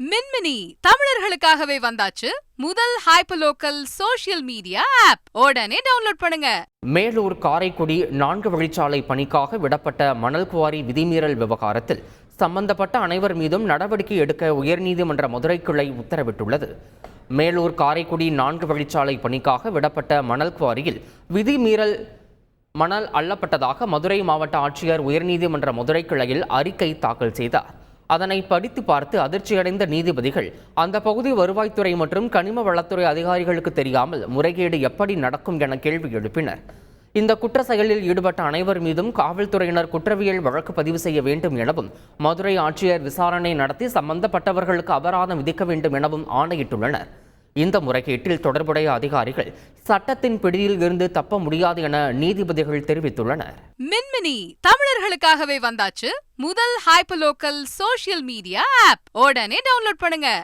மின்மினி தமிழர்களுக்காகவே வந்தாச்சு முதல் ஹைப்பர்லோக்கல் சோஷியல் மீடியா ஆப் உடனே டவுன்லோட் பண்ணுங்க. மேலூர் காரைக்குடி நான்கு வழிச்சாலை பணிக்காக விடப்பட்ட மணல் குவாரி விதிமீறல் விவகாரத்தில் சம்பந்தப்பட்ட அனைவர் மீதும் நடவடிக்கை எடுக்க உயர்நீதிமன்ற மதுரை கிளை உத்தரவிட்டுள்ளது. மேலூர் காரைக்குடி நான்கு வழிச்சாலை பணிக்காக விடப்பட்ட மணல் குவாரியில் விதிமீறல் மணல் அள்ளப்பட்டதாக மதுரை மாவட்ட ஆட்சியர் உயர்நீதிமன்ற மதுரை கிளையில் அறிக்கை தாக்கல் செய்தார். அதனை படித்து பார்த்து அதிர்ச்சியடைந்த நீதிபதிகள் அந்த பகுதி வருவாய்த்துறை மற்றும் கனிம வளத்துறை அதிகாரிகளுக்கு தெரியாமல் முறைகேடு எப்படி நடக்கும் என கேள்வி எழுப்பினர். இந்த குற்ற செயலில் ஈடுபட்ட அனைவர் மீதும் காவல்துறையினர் குற்றவியல் வழக்கு பதிவு செய்ய வேண்டும் எனவும் மதுரை ஆட்சியர் விசாரணை நடத்தி சம்பந்தப்பட்டவர்களுக்கு அபராதம் விதிக்க வேண்டும் எனவும் ஆணையிட்டுள்ளனர். இந்த முறைகேட்டில் தொடர்புடைய அதிகாரிகள் சட்டத்தின் பிடியில் இருந்து தப்ப முடியாது என நீதிபதிகள் தெரிவித்துள்ளனர். மின்மினி தமிழர்களுக்காகவே வந்தாச்சு. முதல் ஹைப்பர்லோக்கல் சோஷியல் மீடியா ஆப் உடனே டவுன்லோட் பண்ணுங்க.